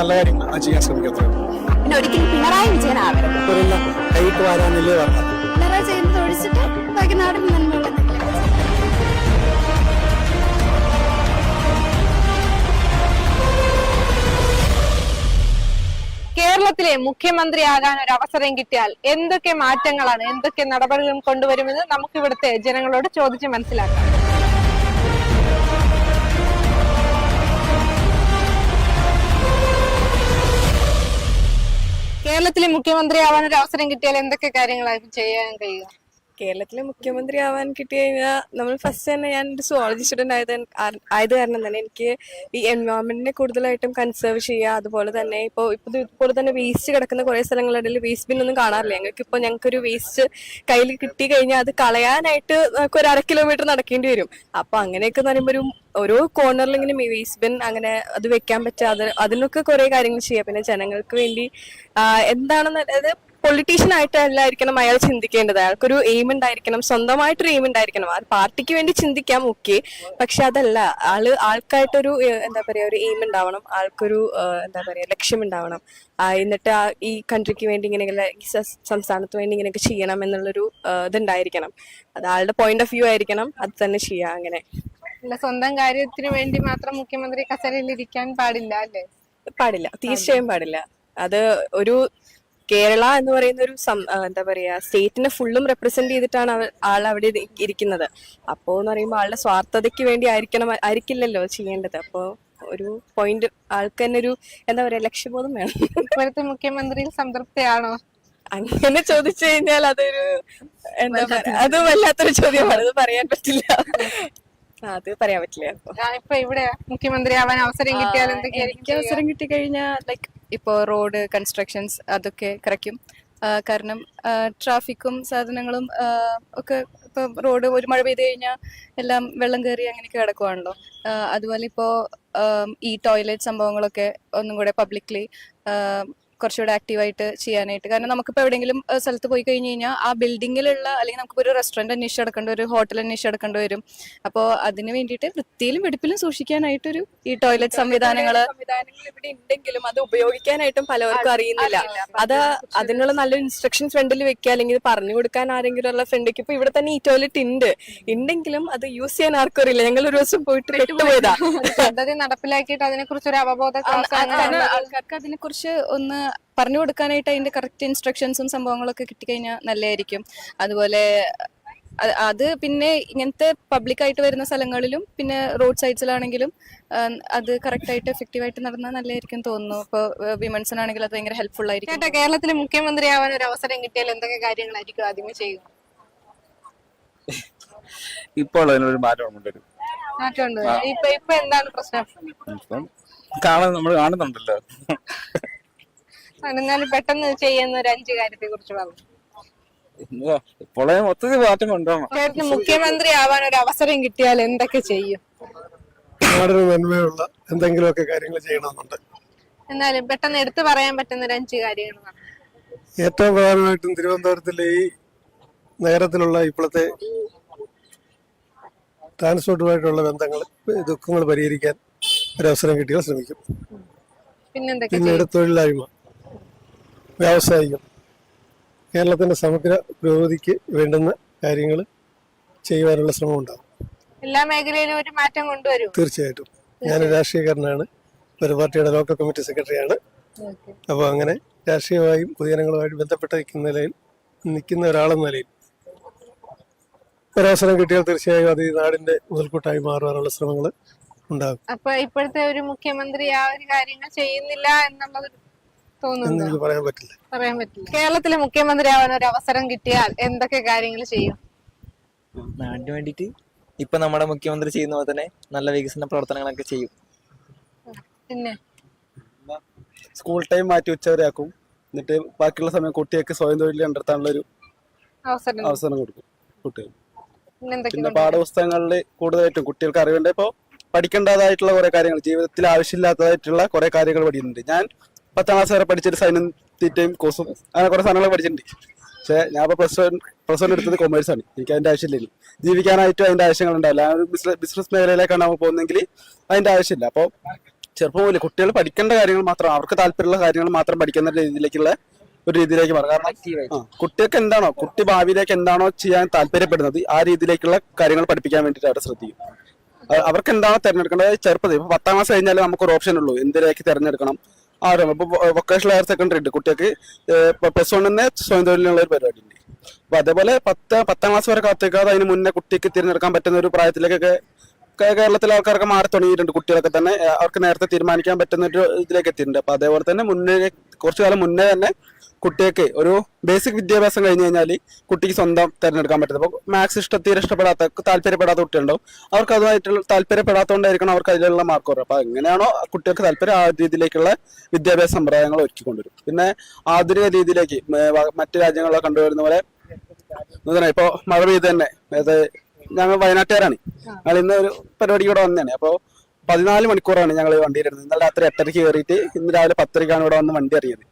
നല്ല കാര്യങ്ങൾ അത് ചെയ്യാൻ ശ്രമിക്കത്തുള്ളൂ പിന്നെ ഒരിക്കലും പിണറായി വിജയൻ ആവരുത്. കൈയിട്ട് വരാനില്ലേ പറഞ്ഞത്? പിണറായി ചെയ്യുന്നത് ഒഴിച്ചിട്ട് ബാക്കി നന്മയുള്ള കേരളത്തിലെ മുഖ്യമന്ത്രിയാകാൻ ഒരു അവസരം കിട്ടിയാൽ എന്തൊക്കെ മാറ്റങ്ങളാണ് എന്തൊക്കെ നടപടികളും കൊണ്ടുവരുമെന്ന് നമുക്ക് ഇവിടുത്തെ ജനങ്ങളോട് ചോദിച്ച് മനസ്സിലാക്കാം. കേരളത്തിലെ മുഖ്യമന്ത്രിയാവാൻ ഒരു അവസരം കിട്ടിയാൽ എന്തൊക്കെ കാര്യങ്ങളായിരിക്കും ചെയ്യാൻ കഴിയുക? കേരളത്തിലെ മുഖ്യമന്ത്രി ആവാൻ കിട്ടി കഴിഞ്ഞാൽ നമ്മൾ ഫസ്റ്റ് തന്നെ ഞാൻ ഒരു സുവോളജി സ്റ്റുഡന്റ് ആയത് ആയത് കാരണം തന്നെ എനിക്ക് ഈ എൻവയോൺമെന്റിനെ കൂടുതലായിട്ടും കൺസേർവ് ചെയ്യുക അതുപോലെ തന്നെ ഇപ്പോൾ ഇപ്പോൾ ഇതുപോലെ തന്നെ വേസ്റ്റ് കിടക്കുന്ന കുറേ സ്ഥലങ്ങളിടയിൽ വേസ്റ്റ് ബിൻ ഒന്നും കാണാറില്ല. ഞങ്ങൾക്ക് ഇപ്പോൾ ഞങ്ങൾക്കൊരു വേസ്റ്റ് കയ്യിൽ കിട്ടി കഴിഞ്ഞാൽ അത് കളയാനായിട്ട് ഒരു അര കിലോമീറ്റർ നടക്കേണ്ടി വരും. അപ്പോൾ അങ്ങനെയൊക്കെ എന്ന് പറയുമ്പോൾ ഒരു ഓരോ കോർണറിൽ ഇങ്ങനെ വേസ്റ്റ് ബിൻ അങ്ങനെ അത് വെക്കാൻ പറ്റാതെ അതിനൊക്കെ കുറെ കാര്യങ്ങൾ ചെയ്യാം. പിന്നെ ജനങ്ങൾക്ക് വേണ്ടി എന്താണെന്ന് അതായത് പൊളിറ്റീഷ്യൻ ആയിട്ട് അല്ലായിരിക്കണം അയാൾ ചിന്തിക്കേണ്ടത്. അയാൾക്കൊരു എയിം ഉണ്ടായിരിക്കണം. സ്വന്തമായിട്ടൊരു എയിം ഉണ്ടായിരിക്കണം. ആ പാർട്ടിക്ക് വേണ്ടി ചിന്തിക്കാം ഓക്കെ പക്ഷെ അതല്ല ആൾ ആൾക്കായിട്ടൊരു എന്താ പറയാ ഒരു എയിം ഉണ്ടാവണം. ആൾക്കൊരു എന്താ പറയാ ലക്ഷ്യം ഉണ്ടാവണം. എന്നിട്ട് ആ ഈ കൺട്രിക്ക് വേണ്ടി ഇങ്ങനെ ഈ സംസ്ഥാനത്ത് വേണ്ടി ഇങ്ങനെയൊക്കെ ചെയ്യണം എന്നുള്ളൊരു ഇതുണ്ടായിരിക്കണം. അത് ആളുടെ പോയിന്റ് ഓഫ് വ്യൂ ആയിരിക്കണം. അത് തന്നെ ചെയ്യാം അങ്ങനെ. അല്ല സ്വന്തം കാര്യത്തിന് വേണ്ടി മാത്രം മുഖ്യമന്ത്രി കസേരയിൽ ഇരിക്കാൻ പാടില്ല അല്ലേ? പാടില്ല. തീർച്ചയായും പാടില്ല. അത് ഒരു കേരള എന്ന് പറയുന്ന ഒരു എന്താ പറയാ സ്റ്റേറ്റിനെ ഫുള്ളും റെപ്രസെന്റ് ചെയ്തിട്ടാണ് ആൾ അവിടെ ഇരി- ഇരിക്കുന്നത്. അപ്പോ എന്ന് പറയുമ്പോൾ ആളുടെ സ്വാർത്ഥതയ്ക്ക് വേണ്ടി ആയിരിക്കണം ആയിരിക്കില്ലല്ലോ ചെയ്യേണ്ടത്. അപ്പോ ഒരു പോയിന്റ് ആൾക്ക് തന്നെ ഒരു എന്താ പറയാ ലക്ഷ്യബോധം വേണം. ഇപ്പോഴത്തെ മുഖ്യമന്ത്രിയിൽ സംതൃപ്തിയാണോ? അങ്ങനെ ചോദിച്ചു കഴിഞ്ഞാൽ അതൊരു എന്താ പറയാ അത് വല്ലാത്തൊരു ചോദ്യമാണ്. അത് പറയാൻ പറ്റില്ല. അത് പറയാൻ പറ്റില്ല ഇപ്പൊ. ഇവിടെ മുഖ്യമന്ത്രി ആവാൻ അവസരം കിട്ടിയാൽ എനിക്ക് അവസരം കിട്ടി കഴിഞ്ഞാൽ ലൈക്ക് ഇപ്പോൾ റോഡ് കൺസ്ട്രക്ഷൻസ് അതൊക്കെ കുറയ്ക്കും. കാരണം ട്രാഫിക്കും സാധനങ്ങളും ഒക്കെ ഇപ്പോൾ റോഡ് ഒരു മഴ പെയ്ത് കഴിഞ്ഞാൽ എല്ലാം വെള്ളം കയറി അങ്ങനെയൊക്കെ കിടക്കുവാണല്ലോ. അതുപോലെ ഇപ്പോ ഈ ടോയ്ലറ്റ് സംഭവങ്ങളൊക്കെ ഒന്നും കൂടെ പബ്ലിക്ലി കുറച്ചുകൂടെ ആക്റ്റീവായിട്ട് ചെയ്യാനായിട്ട്. കാരണം നമുക്കിപ്പോൾ എവിടെയെങ്കിലും സ്ഥലത്ത് പോയി കഴിഞ്ഞ് കഴിഞ്ഞാൽ ആ ബിൽഡിങ്ങിലുള്ള അല്ലെങ്കിൽ നമുക്കിപ്പോൾ ഒരു റെസ്റ്റോറന്റ് അന്വേഷിച്ച് എടുക്കേണ്ടി വരും ഹോട്ടൽ അന്വേഷിച്ച് എടുക്കേണ്ടി വരും. അപ്പോൾ അതിന് വേണ്ടിയിട്ട് വൃത്തിയിലും വെടിപ്പിലും സൂക്ഷിക്കാനായിട്ടൊരു ഈ ടോയ്ലറ്റ് സംവിധാനങ്ങൾ സംവിധാനങ്ങൾ ഇവിടെ ഉണ്ടെങ്കിലും അത് ഉപയോഗിക്കാനായിട്ടും പലവർക്കും അറിയുന്നില്ല. അത് അതിനുള്ള നല്ലൊരു ഇൻസ്ട്രക്ഷൻ ഫ്രണ്ടിൽ വെക്കുക അല്ലെങ്കിൽ പറഞ്ഞു കൊടുക്കാൻ ആരെങ്കിലും ഉള്ള ഫ്രണ്ടിക്ക് ഇപ്പൊ ഇവിടെ തന്നെ ഈ ടോയ്ലറ്റ് ഉണ്ട്. ഉണ്ടെങ്കിലും അത് യൂസ് ചെയ്യാൻ ആർക്കും അറിയില്ല. ഞങ്ങൾ ഒരു ദിവസം പോയിട്ട് പെട്ടുപോയതാ പദ്ധതി നടപ്പിലാക്കിയിട്ട് അതിനെ കുറിച്ച് ഒരു അവബോധം ക്ലാസ് അതിനെ ആൾക്കാർക്ക് അതിനെക്കുറിച്ച് ഒന്ന് പറഞ്ഞു കൊടുക്കാനായിട്ട് അതിന്റെ കറക്റ്റ് ഇൻസ്ട്രക്ഷൻസും സംഭവങ്ങളൊക്കെ കിട്ടിക്കഴിഞ്ഞാൽ നല്ലതായിരിക്കും. അതുപോലെ അത് പിന്നെ ഇങ്ങനത്തെ പബ്ലിക് ആയിട്ട് വരുന്ന സ്ഥലങ്ങളിലും പിന്നെ റോഡ് സൈഡ്സിലാണെങ്കിലും അത് കറക്റ്റ് ആയിട്ട് എഫക്റ്റീവ് ആയിട്ട് നടന്നാൽ നല്ലതായിരിക്കും തോന്നുന്നു. ഇപ്പോൾ വിമൻസിനാണെങ്കിൽ അത് ഭയങ്കര ഹെൽപ്ഫുൾ ആയിരിക്കും. ചേട്ടാ കേരളത്തിലെ മുഖ്യമന്ത്രി ആവാൻ ഒരു അവസരം കിട്ടിയാൽ എന്തൊക്കെ കാര്യങ്ങളായിരിക്കും ആദ്യമേ ചെയ്യുക ഇപ്പോൾ അതിനൊരു മാറ്റം കൊണ്ടുവരും മാറ്റമുണ്ട് ഇപ്പൊ ഇപ്പൊ എന്താണ് പ്രശ്നം? ഇപ്പം കാണാൻ നമ്മൾ കാണുന്നുണ്ടല്ലോ. എന്നാലും പെട്ടെന്ന് ചെയ്യുന്ന ഒരു അഞ്ച് കാര്യത്തെ കുറിച്ച് പറഞ്ഞു ഇപ്പൊ ഇപ്പോഴേ മൊത്തത്തിൽ മാറ്റം കൊണ്ടുപോകണം ചേട്ടന് മുഖ്യമന്ത്രി ആവാൻ ഒരു അവസരം കിട്ടിയാൽ എന്തൊക്കെ ചെയ്യും? നാടിന് നന്മയുള്ള എന്തെങ്കിലുമൊക്കെ കാര്യങ്ങൾ ചെയ്യണമെന്നുണ്ട്. എന്നാലും പെട്ടെന്ന് എടുത്തു പറയാൻ പറ്റുന്ന ഒരു അഞ്ച് കാര്യങ്ങൾ ഏറ്റവും പ്രധാനമായിട്ടും തിരുവനന്തപുരത്തിലെ ഈ നഗരത്തിലുള്ള ഇപ്പോഴത്തെ ട്രാൻസ്പോർട്ടുമായിട്ടുള്ള ബന്ധങ്ങൾ ദുഃഖങ്ങൾ പരിഹരിക്കാൻ ഒരവസരം കിട്ടിയാൽ ശ്രമിക്കും. പിന്നെന്തൊക്കെ പിന്നീട് തൊഴിലില്ലായ്മ വ്യാവസായികം കേരളത്തിന്റെ സമഗ്ര പുരോഗതിക്ക് വേണ്ടുന്ന കാര്യങ്ങൾ ചെയ്യുവാനുള്ള ശ്രമം ഉണ്ടാകും എല്ലാ മേഖലയിലും ഒരു മാറ്റം കൊണ്ടുവരും. തീർച്ചയായിട്ടും. ഞാൻ രാഷ്ട്രീയക്കാരനാണ്. ഒരു പാർട്ടിയുടെ ലോക്കൽ കമ്മിറ്റി സെക്രട്ടറിയാണ്. അപ്പോൾ അങ്ങനെ രാഷ്ട്രീയമായും പൊതുജനങ്ങളുമായിട്ട് ബന്ധപ്പെട്ട് നിൽക്കുന്ന നിലയിൽ നിൽക്കുന്ന ഒരാളെന്ന നിലയിൽ ഒരവസരം കിട്ടിയാൽ തീർച്ചയായും അത് ഈ നാടിന്റെ മുതൽക്കൂട്ടായി മാറുവാനുള്ള ശ്രമങ്ങൾ ഉണ്ടാകും. അപ്പൊ ഇപ്പോഴത്തെ ഒരു മുഖ്യമന്ത്രി ആ ഒരു കാര്യങ്ങൾ ചെയ്യുന്നില്ല എന്നുള്ളത് എന്ന് എനിക്ക് പറയാൻ പറ്റില്ല. പറയാൻ പറ്റില്ല. കേരളത്തിലെ മുഖ്യമന്ത്രി ആവാൻ ഒരു അവസരം കിട്ടിയാൽ എന്തൊക്കെ കാര്യങ്ങൾ ചെയ്യും? നാടിന് വേണ്ടിയിട്ട് ഇപ്പൊ നമ്മുടെ മുഖ്യമന്ത്രി ചെയ്യുന്ന പോലെ തന്നെ നല്ല വികസന പ്രവർത്തനങ്ങളൊക്കെ ചെയ്യും. പിന്നെ? സ്കൂൾ ടൈം മാറ്റി ഉച്ചവരെയാക്കും. എന്നിട്ട് ബാക്കിയുള്ള സമയം കുട്ടികൾക്ക് സ്വയം തൊഴിൽ കണ്ടെത്താനുള്ള ഒരു അവസരം അവസരം കൊടുക്കും കുട്ടികൾ പിന്നെ പാഠപുസ്തകങ്ങളിൽ കൂടുതലായിട്ടും കുട്ടികൾക്ക് അറിവേണ്ട. ഇപ്പോൾ പഠിക്കേണ്ടതായിട്ടുള്ള കുറെ കാര്യങ്ങൾ ജീവിതത്തിൽ ആവശ്യമില്ലാത്തതായിട്ടുള്ള കുറെ കാര്യങ്ങൾ പഠിക്കുന്നുണ്ട്. ഞാൻ പത്താം ക്ലാസ് വരെ പഠിച്ചിട്ട് സൈനും തീറ്റയും കോഴ്സും അങ്ങനെ കുറെ സാധനങ്ങൾ പഠിച്ചിട്ടുണ്ട്. പക്ഷേ ഞാൻ ഇപ്പോൾ പ്ലസ് വൺ പ്ലസ് വൺ എടുത്തത് കൊമേഴ്സ് ആണ്. എനിക്ക് അതിന്റെ ആവശ്യമില്ല ജീവിക്കാനായിട്ടും അതിന്റെ ആവശ്യങ്ങൾ ഉണ്ടാവില്ല ആ ഒരു ബിസിനസ് ബിസിനസ് മേഖലയിലേക്കാണ് നമ്മൾ പോകുന്നതെങ്കിൽ അതിന്റെ ആവശ്യമില്ല. അപ്പോൾ ചെറുപ്പം പോലെ കുട്ടികൾ പഠിക്കേണ്ട കാര്യങ്ങൾ മാത്രം അവർക്ക് താല്പര്യമുള്ള കാര്യങ്ങൾ മാത്രം പഠിക്കുന്ന രീതിയിലേക്കുള്ള ഒരു രീതിയിലേക്ക് മാറും. കാരണം കുട്ടികൾക്ക് എന്താണോ കുട്ടി ഭാവിയിലേക്ക് എന്താണോ ചെയ്യാൻ താല്പര്യപ്പെടുന്നത് ആ രീതിയിലേക്കുള്ള കാര്യങ്ങൾ പഠിപ്പിക്കാൻ വേണ്ടിയിട്ട് അവരെ ശ്രദ്ധിക്കും. അവർക്ക് എന്താണോ തിരഞ്ഞെടുക്കേണ്ടത്? ചെറുപ്പത്തിൽ ഇപ്പൊ പത്താം ക്ലാസ് കഴിഞ്ഞാൽ നമുക്ക് ഒരു ഓപ്ഷൻ ഉള്ളൂ എന്തിലേക്ക് തിരഞ്ഞെടുക്കണം? ആ ഇപ്പോൾ വൊക്കേഷണൽ ഹയർ സെക്കൻഡറി ഉണ്ട് കുട്ടികൾക്ക്. പ്ലസ് വണ്ണിന്ന് സ്വയം തൊഴിലിനുള്ള ഒരു പരിപാടി ഉണ്ട് അപ്പോൾ അതേപോലെ പത്ത് പത്താം ക്ലാസ് വരെ കാത്തിക്കാതെ അതിന് മുന്നേ കുട്ടിക്ക് തിരഞ്ഞെടുക്കാൻ പറ്റുന്ന ഒരു പ്രായത്തിലേക്കൊക്കെ കേരളത്തിലെ ആൾക്കാരൊക്കെ മാറി തുടങ്ങിയിട്ടുണ്ട് കുട്ടികളൊക്കെ തന്നെ. അവർക്ക് നേരത്തെ തീരുമാനിക്കാൻ പറ്റുന്ന ഒരു ഇതിലേക്ക് എത്തിയിട്ടുണ്ട്. അപ്പോൾ അതേപോലെ തന്നെ മുന്നേ കുറച്ചു കാലം മുന്നേ തന്നെ കുട്ടിക്ക് ഒരു ബേസിക് വിദ്യാഭ്യാസം കഴിഞ്ഞ് കഴിഞ്ഞാൽ കുട്ടിക്ക് സ്വന്തം തിരഞ്ഞെടുക്കാൻ പറ്റുന്നത് അപ്പോൾ മാത്സ് ഇഷ്ട തീരെ ഇഷ്ടപ്പെടാത്ത താല്പര്യപ്പെടാത്ത കുട്ടികളുണ്ടാവും അവർക്ക് അതുമായിട്ടുള്ള താല്പര്യപ്പെടാത്തതുകൊണ്ടായിരിക്കണം അവർക്ക് അതിലുള്ള മാർക്ക് കുറവ്. അപ്പോൾ എങ്ങനെയാണോ കുട്ടികൾക്ക് താല്പര്യം ആ രീതിയിലേക്കുള്ള വിദ്യാഭ്യാസ സമ്പ്രദായങ്ങൾ ഒരുക്കി കൊണ്ടുവരും. പിന്നെ ആധുനിക രീതിയിലേക്ക് മറ്റു രാജ്യങ്ങളിലൊക്കെ കണ്ടുവരുന്ന പോലെ ഇപ്പോൾ ഇപ്പൊ മഴ പെയ്ത് തന്നെ അതായത് ഞങ്ങൾ വയനാട്ടുകാരാണ്. ഞങ്ങൾ ഇന്ന് ഒരു പരിപാടിക്ക് ഇവിടെ വന്നതാണ്. അപ്പോൾ പതിനാല് മണിക്കൂറാണ് ഞങ്ങൾ വണ്ടിയിലിരുന്നത്. ഇന്നലെ രാത്രി എട്ടരയ്ക്ക് കയറിയിട്ട് ഇന്ന് രാവിലെ പത്തരയ്ക്കാണ് ഇവിടെ വന്ന് വണ്ടി ഇറങ്ങിയത്.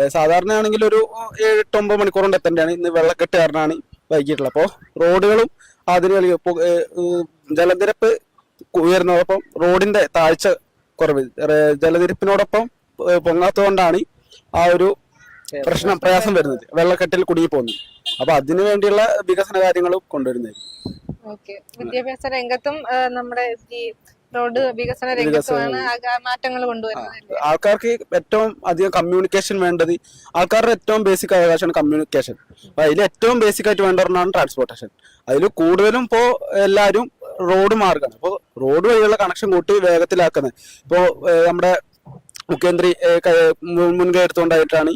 ഏഹ് സാധാരണ ആണെങ്കിൽ ഒരു ഏഴ് എട്ട് ഒമ്പത് മണിക്കൂർ കൊണ്ട് എത്തേണ്ടതാണ്. ഇന്ന് വെള്ളക്കെട്ട് കാരണമാണ് വൈകിട്ടുള്ളത് അപ്പോൾ റോഡുകളും ആധുനിക ജലനിരപ്പ് ഉയർന്നതോടൊപ്പം റോഡിന്റെ താഴ്ച കുറവ്. ജലനിരപ്പിനോടൊപ്പം പൊങ്ങാത്തതുകൊണ്ടാണ് ആ ഒരു പ്രശ്നം പ്രയാസം വരുന്നത്. വെള്ളക്കെട്ടിൽ കുടുങ്ങി പോകുന്നത് അപ്പൊ അതിനു വേണ്ടിയുള്ള വികസന കാര്യങ്ങളും കൊണ്ടുവരുന്നത്. വിദ്യാഭ്യാസ രംഗത്തും നമ്മുടെ ഈ റോഡ് വികസന രംഗത്തുമാണ് മാറ്റങ്ങൾ കൊണ്ടുവരുന്നത് ആൾക്കാർക്ക് ഏറ്റവും അധികം കമ്മ്യൂണിക്കേഷൻ വേണ്ടത് ആൾക്കാരുടെ ഏറ്റവും ബേസിക് അവകാശമാണ് കമ്മ്യൂണിക്കേഷൻ അപ്പൊ അതിൽ ഏറ്റവും ബേസിക് ആയിട്ട് വേണ്ട ഒന്നാണ് ട്രാൻസ്പോർട്ടേഷൻ അതിൽ കൂടുതലും ഇപ്പോ എല്ലാവരും റോഡ് മാർഗമാണ് അപ്പോൾ റോഡ് വഴിയുള്ള കണക്ഷൻ കൂട്ടി വേഗത്തിലാക്കുന്നത്. ഇപ്പോ നമ്മുടെ മുഖ്യമന്ത്രി മുൻകൈ എടുത്തുകൊണ്ടായിട്ടാണ്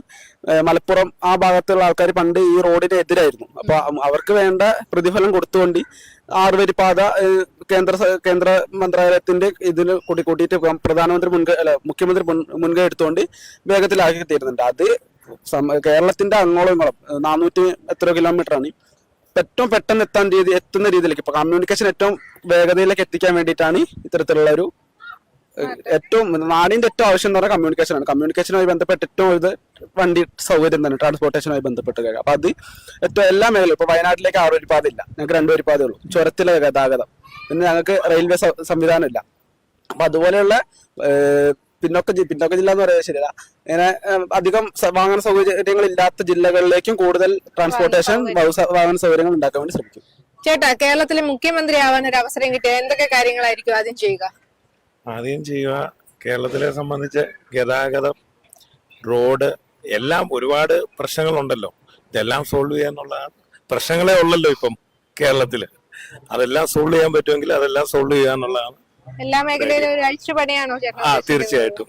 മലപ്പുറം ആ ഭാഗത്തുള്ള ആൾക്കാർ പണ്ട് ഈ റോഡിന് എതിരായിരുന്നു. അപ്പൊ അവർക്ക് വേണ്ട പ്രതിഫലം കൊടുത്തുകൊണ്ട് ആറുവരി പാത കേന്ദ്ര കേന്ദ്ര മന്ത്രാലയത്തിന്റെ ഇതിന് കൂട്ടി കൂട്ടിയിട്ട് പ്രധാനമന്ത്രി മുൻകൈ അല്ല മുഖ്യമന്ത്രി മുൻ- മുൻകൈ എടുത്തുകൊണ്ട് വേഗത്തിലാക്കി തീരുന്നുണ്ട് അത് കേരളത്തിന്റെ അങ്ങോളം ഇങ്ങോളം നാനൂറ്റി എത്ര കിലോമീറ്റർ ആണ് ഏറ്റവും പെട്ടെന്ന് എത്താൻ രീതി എത്തുന്ന രീതിയിലേക്ക് ഇപ്പൊ കമ്മ്യൂണിക്കേഷൻ ഏറ്റവും വേഗതയിലേക്ക് എത്തിക്കാൻ വേണ്ടിയിട്ടാണ് ഇത്തരത്തിലുള്ള ഒരു ഏറ്റവും നാടിന്റെ ഏറ്റവും ആവശ്യം എന്ന് പറഞ്ഞാൽ കമ്മ്യൂണിക്കേഷൻ ആണ്. കമ്മ്യൂണിക്കേഷനുമായി ബന്ധപ്പെട്ട് ഏറ്റവും ഇത് വണ്ടി സൗകര്യം തന്നെ ട്രാൻസ്പോർട്ടേഷനുമായി ബന്ധപ്പെട്ട് കാര്യം അപ്പൊ അത് ഏറ്റവും എല്ലാ മേഖലയും ഇപ്പൊ വയനാട്ടിലേക്ക് ആറ് ഒരു പാതയില്ല ഇല്ല. ഞങ്ങൾക്ക് രണ്ടു ഒരു ഉള്ളൂ. ചുരത്തിലെ ഗതാഗതം. പിന്നെ ഞങ്ങൾക്ക് റെയിൽവേ സംവിധാനം ഇല്ല. അപ്പൊ അതുപോലെയുള്ള പിന്നോക്ക പിന്നോക്ക ജില്ല എന്ന് പറയുന്നത് ശരിയല്ല. ഇങ്ങനെ അധികം വാഹന സൗകര്യങ്ങൾ ഇല്ലാത്ത ജില്ലകളിലേക്കും കൂടുതൽ ട്രാൻസ്പോർട്ടേഷൻ വാഹന സൗകര്യങ്ങൾ ഉണ്ടാക്കാൻ വേണ്ടി ശ്രമിക്കും. ചേട്ടാ കേരളത്തിലെ മുഖ്യമന്ത്രി ആവാൻ ഒരു അവസരം കിട്ടിയ എന്തൊക്കെ കാര്യങ്ങളായിരിക്കും ആദ്യം ചെയ്യുക? ആദ്യം ചെയ്യുക. കേരളത്തിലെ സംബന്ധിച്ച് ഗതാഗതം റോഡ് എല്ലാം ഒരുപാട് പ്രശ്നങ്ങളുണ്ടല്ലോ. ഇതെല്ലാം സോൾവ് ചെയ്യാന്നുള്ളതാണ് പ്രശ്നങ്ങളേ ഉള്ളല്ലോ ഇപ്പം കേരളത്തിൽ അതെല്ലാം സോൾവ് ചെയ്യാൻ പറ്റുമെങ്കിൽ അതെല്ലാം സോൾവ് ചെയ്യാന്നുള്ളതാണ്. എല്ലാ മേഖലയിലും ഒരു അഴിച്ചുപണിയാണോ ചേട്ടാ ആ തീർച്ചയായിട്ടും.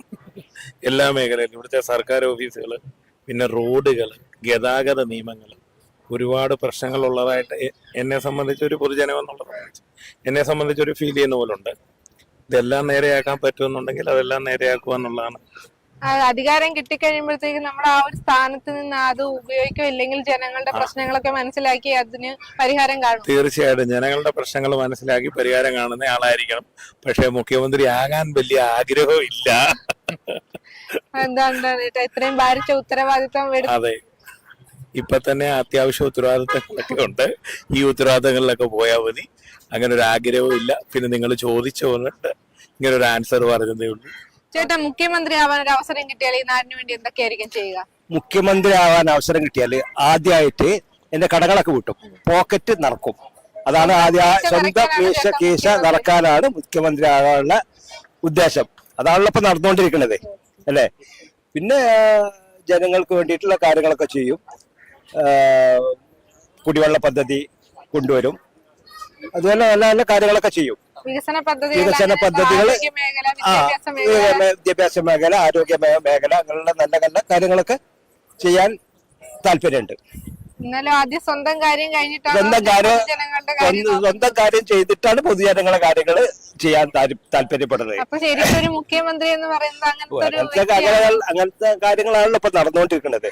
എല്ലാ മേഖലയിലും. ഇവിടുത്തെ സർക്കാർ ഓഫീസുകൾ പിന്നെ റോഡുകൾ ഗതാഗത നിയമങ്ങൾ ഒരുപാട് പ്രശ്നങ്ങൾ ഉള്ളതായിട്ട് എന്നെ സംബന്ധിച്ച് ഒരു പൊതുജനം എന്നുള്ളത് എന്നെ സംബന്ധിച്ച് ഒരു ഫീൽ ചെയ്യുന്ന പോലെ ഉണ്ട് ഇതെല്ലാം നേരെയാക്കാൻ പറ്റുമെന്നുണ്ടെങ്കിൽ അതെല്ലാം നേരെയാക്കുക എന്നുള്ളതാണ്. ആ, അധികാരം കിട്ടിക്കഴിയുമ്പോഴത്തേക്കും നമ്മൾ ആ ഒരു സ്ഥാനത്ത് നിന്ന് അത് ഉപയോഗിക്കോ ഇല്ലെങ്കിൽ ജനങ്ങളുടെ പ്രശ്നങ്ങളൊക്കെ മനസ്സിലാക്കി അതിന് പരിഹാരം കാണും. തീർച്ചയായിട്ടും ജനങ്ങളുടെ പ്രശ്നങ്ങൾ മനസ്സിലാക്കി പരിഹാരം കാണുന്ന ആളായിരിക്കണം. പക്ഷെ മുഖ്യമന്ത്രി ആകാൻ വലിയ ആഗ്രഹവും ഇല്ല. എന്താണ് ഇത്രയും ഭാരിച്ച ഉത്തരവാദിത്വം അതെ. ഇപ്പൊ തന്നെ അത്യാവശ്യ ഉത്തരവാദിത്തങ്ങളൊക്കെ ഉണ്ട് ഈ ഉത്തരവാദിത്തങ്ങളിലൊക്കെ പോയാൽ മതി. അങ്ങനെ ഒരു ആഗ്രഹവും ഇല്ല. പിന്നെ നിങ്ങൾ ചോദിച്ചു വന്നിട്ട് ഇങ്ങനെ ഒരു ആൻസർ പറഞ്ഞതേ ഉള്ളൂ. ചേട്ടാ മുഖ്യമന്ത്രി ആവാൻ ഒരു അവസരം കിട്ടിയാൽ ഈ നാടിന് വേണ്ടി എന്തൊക്കെയായിരിക്കും ചെയ്യുക? മുഖ്യമന്ത്രി ആവാൻ അവസരം കിട്ടിയാൽ ആദ്യമായിട്ട് എന്റെ കടകളൊക്കെ വിട്ടും പോക്കറ്റ് നടക്കും അതാണ് ആദ്യ സ്വന്തം കേശ കീശ. നടക്കാനാണ് മുഖ്യമന്ത്രി ആകാനുള്ള ഉദ്ദേശം. അതാണല്ലോ ഇപ്പൊ നടന്നുകൊണ്ടിരിക്കുന്നത്. അല്ലേ? പിന്നെ ജനങ്ങൾക്ക് വേണ്ടിയിട്ടുള്ള കാര്യങ്ങളൊക്കെ ചെയ്യും. കുടിവെള്ള പദ്ധതി കൊണ്ടുവരും. അതുപോലെ നല്ല നല്ല കാര്യങ്ങളൊക്കെ ചെയ്യും. വികസന പദ്ധതി വികസന പദ്ധതികൾ ആ വിദ്യാഭ്യാസ മേഖല. ആരോഗ്യ മേഖല അങ്ങനെയുള്ള നല്ല നല്ല കാര്യങ്ങളൊക്കെ ചെയ്യാൻ താല്പര്യമുണ്ട്. എന്നാലും ആദ്യം സ്വന്തം കാര്യം കഴിഞ്ഞിട്ട് സ്വന്തം കാര്യം ചെയ്തിട്ടാണ് പൊതുജനങ്ങളെ കാര്യങ്ങൾ ചെയ്യാൻ താല്പ- താല്പര്യപ്പെടുന്നത്. അപ്പൊ ശരിക്കും ഒരു മുഖ്യമന്ത്രി എന്ന് പറയുന്നത് അങ്ങനത്തെ അങ്ങനത്തെ കാര്യങ്ങളാണല്ലോ ഇപ്പൊ നടന്നുകൊണ്ടിരിക്കുന്നത്.